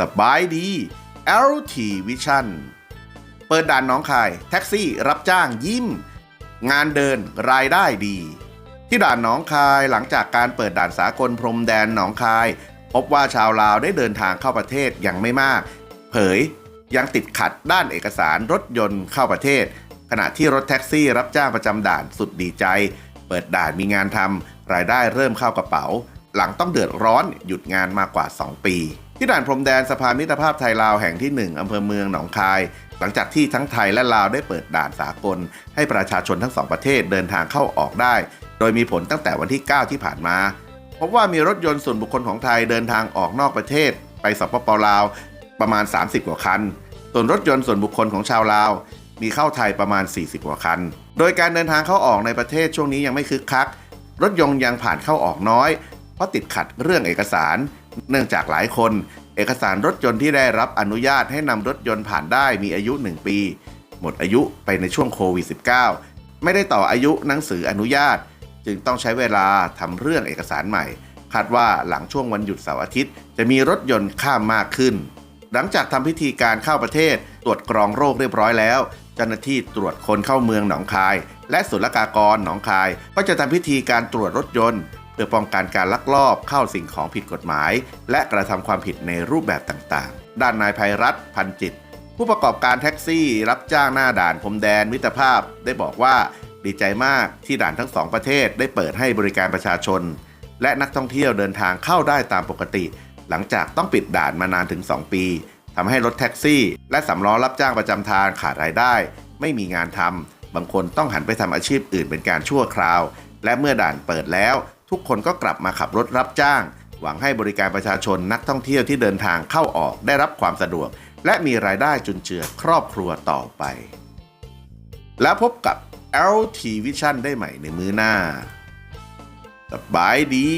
สบายดี LT Vision เปิดด่านหน้องคาย แท็กซี่รับจ้างยิ้ม งานเดินรายได้ดี ที่ด่านหนองคายหลังจากการเปิดด่านสากลพรมแดนหนองคาย พบว่าชาวลาวได้เดินทางเข้าประเทศอย่างไม่มาก เผยยังติดขัดด้านเอกสารรถยนต์เข้าประเทศ ขณะที่รถแท็กซี่รับจ้างประจำด่านสุดดีใจ เปิดด่านมีงานทำรายได้เริ่มเข้ากระเป๋า หลังต้องเดือดร้อนหยุดงานมากกว่า 2 ปี ที่ด่านพรมแดนสะพานมิตรภาพไทยลาวแห่งที่ 1 อำเภอเมืองหนองคาย หลังจากที่ทั้งไทยและลาวได้เปิดด่านสากล ให้ประชาชนทั้งสองประเทศเดินทางเข้าออกได้ โดยมีผลตั้งแต่วันที่ 9 ที่ผ่านมาพบว่ามีรถยนต์ส่วนบุคคลของไทยเดินทางออกนอกประเทศ ไปสปปลาวประมาณ 30 กว่าคัน ส่วนรถยนต์ส่วนบุคคลของชาวลาวมีเข้าไทยประมาณ 40 กว่าคัน โดยการเดินทางเข้าออกในประเทศช่วงนี้ยังไม่คึกคัก รถยนต์ยังผ่านเข้าออกน้อย เพราะติดขัดเรื่องเอกสาร เนื่องจากหลายคน เอกสารรถยนต์ที่ได้รับอนุญาตให้นำรถยนต์ผ่านได้มีอายุ 1 ปี หมดอายุไปในช่วงโควิด -19 ไม่ได้ต่ออายุหนังสืออนุญาต จึงต้องใช้เวลาทำเรื่องเอกสารใหม่ คาดว่าหลังช่วงวันหยุดเสาร์อาทิตย์ จะมีรถยนต์ข้ามมากขึ้น หลังจากทำพิธีการเข้าประเทศตรวจกรองโรคเรียบร้อยแล้วเจ้าหน้าที่ตรวจคนเข้าเมืองหนองคาย และศุลกากรหนองคาย ก็จะทำพิธีการตรวจรถยนต์ เพื่อป้องกันการลักลอบเข้าสิ่งของผิดกฎหมาย และกระทำความผิดในรูปแบบต่างๆ ด้านนายภัยรัตพันจิต ผู้ประกอบการแท็กซี่ รับจ้างหน้าด่านพรมแดนมิตรภาพ ได้บอกว่าดีใจมากที่ด่านทั้งสองประเทศได้เปิดให้บริการประชาชน และนักท่องเที่ยวเดินทางเข้าได้ตามปกติ หลังจากต้องปิดด่านมานานถึง 2 ปีทำให้รถแท็กซี่ และสำล้อรับจ้างประจำทางขาดรายได้ ไม่มีงานทำบางคนต้องหันไปทำอาชีพอื่นเป็นการชั่วคราว และเมื่อด่านเปิดแล้ว ทุกคนก็กลับมาขับรถรับจ้าง หวังให้บริการประชาชนนักท่องเที่ยวที่เดินทางเข้าออกได้รับความสะดวก และมีรายได้จุนเจือครอบครัวต่อไป แล้วพบกับ LT Vision ได้ใหม่ในมื้อหน้าสบายดี